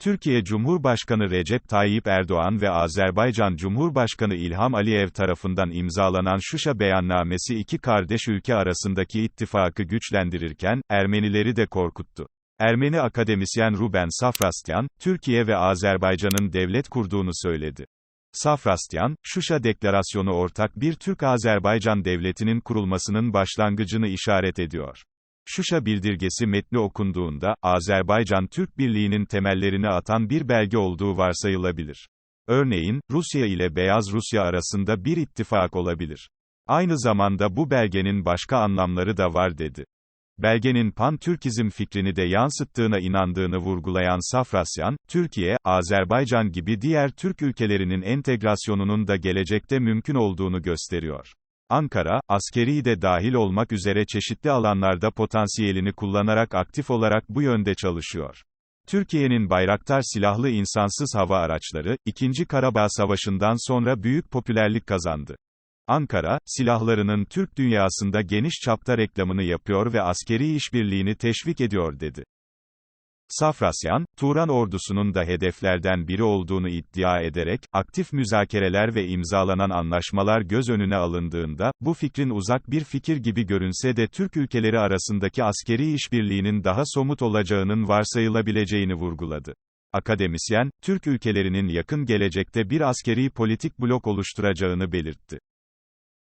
Türkiye Cumhurbaşkanı Recep Tayyip Erdoğan ve Azerbaycan Cumhurbaşkanı İlham Aliyev tarafından imzalanan Şuşa beyannamesi iki kardeş ülke arasındaki ittifakı güçlendirirken, Ermenileri de korkuttu. Ermeni akademisyen Ruben Safrastyan, Türkiye ve Azerbaycan'ın devlet kurduğunu söyledi. Safrastyan, Şuşa Deklarasyonu ortak bir Türk-Azerbaycan devletinin kurulmasının başlangıcını işaret ediyor. Şuşa bildirgesi metni okunduğunda, Azerbaycan-Türk Birliği'nin temellerini atan bir belge olduğu varsayılabilir. Örneğin, Rusya ile Beyaz Rusya arasında bir ittifak olabilir. Aynı zamanda bu belgenin başka anlamları da var dedi. Belgenin pan-Türkizm fikrini de yansıttığına inandığını vurgulayan Safrasyan, Türkiye, Azerbaycan gibi diğer Türk ülkelerinin entegrasyonunun da gelecekte mümkün olduğunu gösteriyor. Ankara, askeri de dahil olmak üzere çeşitli alanlarda potansiyelini kullanarak aktif olarak bu yönde çalışıyor. Türkiye'nin Bayraktar silahlı insansız hava araçları, 2. Karabağ Savaşı'ndan sonra büyük popülerlik kazandı. Ankara, silahlarının Türk dünyasında geniş çapta reklamını yapıyor ve askeri işbirliğini teşvik ediyor dedi. Safrasyan, Turan ordusunun da hedeflerden biri olduğunu iddia ederek, aktif müzakereler ve imzalanan anlaşmalar göz önüne alındığında, bu fikrin uzak bir fikir gibi görünse de Türk ülkeleri arasındaki askeri işbirliğinin daha somut olacağının varsayılabileceğini vurguladı. Akademisyen, Türk ülkelerinin yakın gelecekte bir askeri politik blok oluşturacağını belirtti.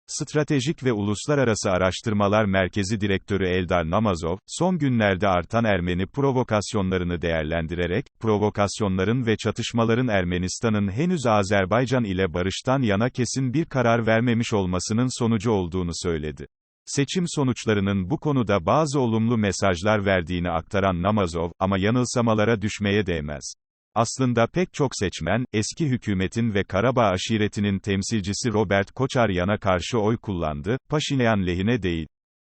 Stratejik ve Uluslararası Araştırmalar Merkezi Direktörü Eldar Namazov, son günlerde artan Ermeni provokasyonlarını değerlendirerek, provokasyonların ve çatışmaların Ermenistan'ın henüz Azerbaycan ile barıştan yana kesin bir karar vermemiş olmasının sonucu olduğunu söyledi. Seçim sonuçlarının bu konuda bazı olumlu mesajlar verdiğini aktaran Namazov, ama yanılsamalara düşmeye değmez. Aslında pek çok seçmen, eski hükümetin ve Karabağ aşiretinin temsilcisi Robert Koçaryan'a karşı oy kullandı, Paşinyan lehine değil.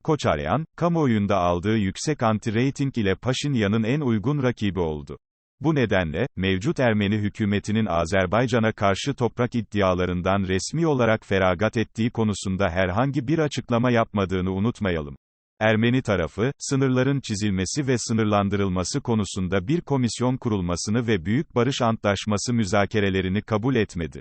Koçaryan, kamuoyunda aldığı yüksek anti-rating ile Paşinyan'ın en uygun rakibi oldu. Bu nedenle, mevcut Ermeni hükümetinin Azerbaycan'a karşı toprak iddialarından resmi olarak feragat ettiği konusunda herhangi bir açıklama yapmadığını unutmayalım. Ermeni tarafı, sınırların çizilmesi ve sınırlandırılması konusunda bir komisyon kurulmasını ve Büyük Barış Antlaşması müzakerelerini kabul etmedi.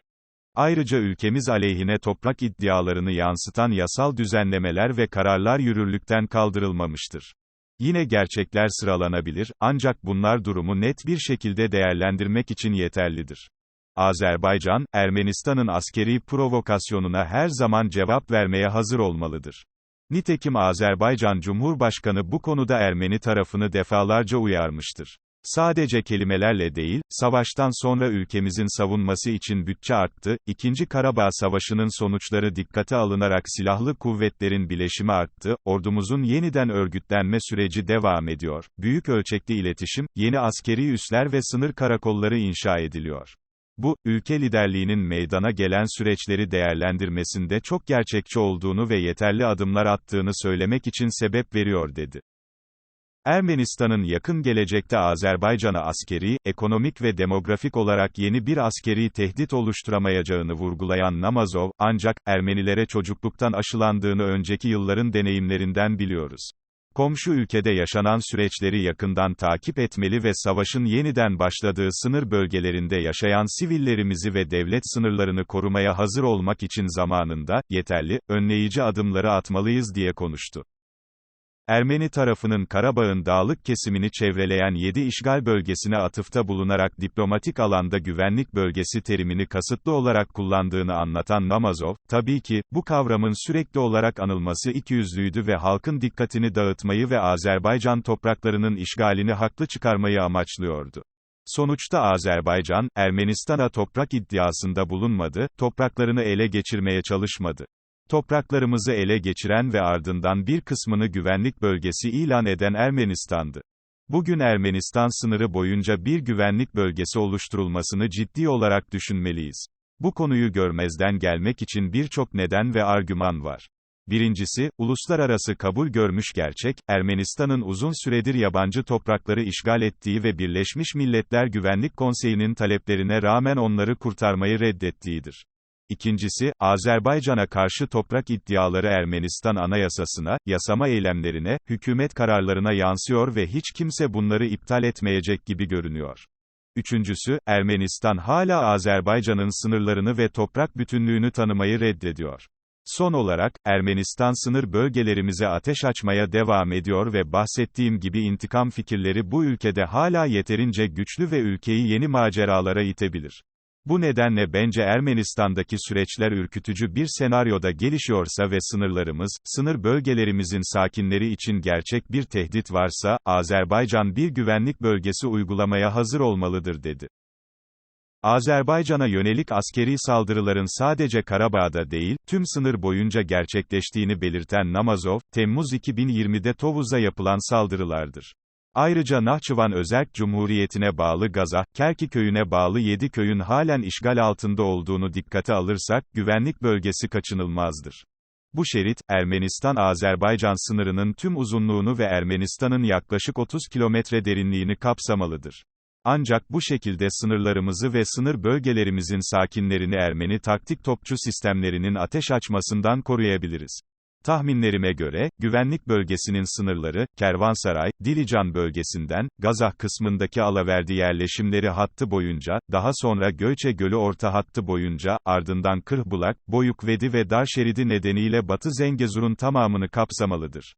Ayrıca ülkemiz aleyhine toprak iddialarını yansıtan yasal düzenlemeler ve kararlar yürürlükten kaldırılmamıştır. Yine gerçekler sıralanabilir, ancak bunlar durumu net bir şekilde değerlendirmek için yeterlidir. Azerbaycan, Ermenistan'ın askeri provokasyonuna her zaman cevap vermeye hazır olmalıdır. Nitekim Azerbaycan Cumhurbaşkanı bu konuda Ermeni tarafını defalarca uyarmıştır. Sadece kelimelerle değil, savaştan sonra ülkemizin savunması için bütçe arttı, İkinci Karabağ Savaşı'nın sonuçları dikkate alınarak silahlı kuvvetlerin bileşimi arttı, ordumuzun yeniden örgütlenme süreci devam ediyor, büyük ölçekli iletişim, yeni askeri üsler ve sınır karakolları inşa ediliyor. Bu, ülke liderliğinin meydana gelen süreçleri değerlendirmesinde çok gerçekçi olduğunu ve yeterli adımlar attığını söylemek için sebep veriyor dedi. Ermenistan'ın yakın gelecekte Azerbaycan'a askeri, ekonomik ve demografik olarak yeni bir askeri tehdit oluşturamayacağını vurgulayan Namazov, ancak, Ermenilere çocukluktan aşılandığını önceki yılların deneyimlerinden biliyoruz. Komşu ülkede yaşanan süreçleri yakından takip etmeli ve savaşın yeniden başladığı sınır bölgelerinde yaşayan sivillerimizi ve devlet sınırlarını korumaya hazır olmak için zamanında, yeterli, önleyici adımları atmalıyız diye konuştu. Ermeni tarafının Karabağ'ın dağlık kesimini çevreleyen 7 işgal bölgesine atıfta bulunarak diplomatik alanda güvenlik bölgesi terimini kasıtlı olarak kullandığını anlatan Namazov, tabii ki, bu kavramın sürekli olarak anılması ikiyüzlüydü ve halkın dikkatini dağıtmayı ve Azerbaycan topraklarının işgalini haklı çıkarmayı amaçlıyordu. Sonuçta Azerbaycan, Ermenistan'a toprak iddiasında bulunmadı, topraklarını ele geçirmeye çalışmadı. Topraklarımızı ele geçiren ve ardından bir kısmını güvenlik bölgesi ilan eden Ermenistan'dı. Bugün Ermenistan sınırı boyunca bir güvenlik bölgesi oluşturulmasını ciddi olarak düşünmeliyiz. Bu konuyu görmezden gelmek için birçok neden ve argüman var. Birincisi, uluslararası kabul görmüş gerçek, Ermenistan'ın uzun süredir yabancı toprakları işgal ettiği ve Birleşmiş Milletler Güvenlik Konseyi'nin taleplerine rağmen onları kurtarmayı reddettiğidir. İkincisi, Azerbaycan'a karşı toprak iddiaları Ermenistan anayasasına, yasama eylemlerine, hükümet kararlarına yansıyor ve hiç kimse bunları iptal etmeyecek gibi görünüyor. Üçüncüsü, Ermenistan hala Azerbaycan'ın sınırlarını ve toprak bütünlüğünü tanımayı reddediyor. Son olarak, Ermenistan sınır bölgelerimize ateş açmaya devam ediyor ve bahsettiğim gibi intikam fikirleri bu ülkede hala yeterince güçlü ve ülkeyi yeni maceralara itebilir. Bu nedenle bence Ermenistan'daki süreçler ürkütücü bir senaryoda gelişiyorsa ve sınırlarımız, sınır bölgelerimizin sakinleri için gerçek bir tehdit varsa, Azerbaycan bir güvenlik bölgesi uygulamaya hazır olmalıdır dedi. Azerbaycan'a yönelik askeri saldırıların sadece Karabağ'da değil, tüm sınır boyunca gerçekleştiğini belirten Namazov, Temmuz 2020'de Tovuz'a yapılan saldırılardır. Ayrıca Nahçıvan Özerk Cumhuriyeti'ne bağlı Gaza, Kerki köyüne bağlı 7 köyün halen işgal altında olduğunu dikkate alırsak, güvenlik bölgesi kaçınılmazdır. Bu şerit, Ermenistan-Azerbaycan sınırının tüm uzunluğunu ve Ermenistan'ın yaklaşık 30 kilometre derinliğini kapsamalıdır. Ancak bu şekilde sınırlarımızı ve sınır bölgelerimizin sakinlerini Ermeni taktik topçu sistemlerinin ateş açmasından koruyabiliriz. Tahminlerime göre, güvenlik bölgesinin sınırları, Kervansaray, Dilican bölgesinden, Gazah kısmındaki Alaverdi yerleşimleri hattı boyunca, daha sonra Göçe Gölü orta hattı boyunca, ardından Kırhbulak, Boyukvedi ve Dar şeridi nedeniyle Batı Zengezur'un tamamını kapsamalıdır.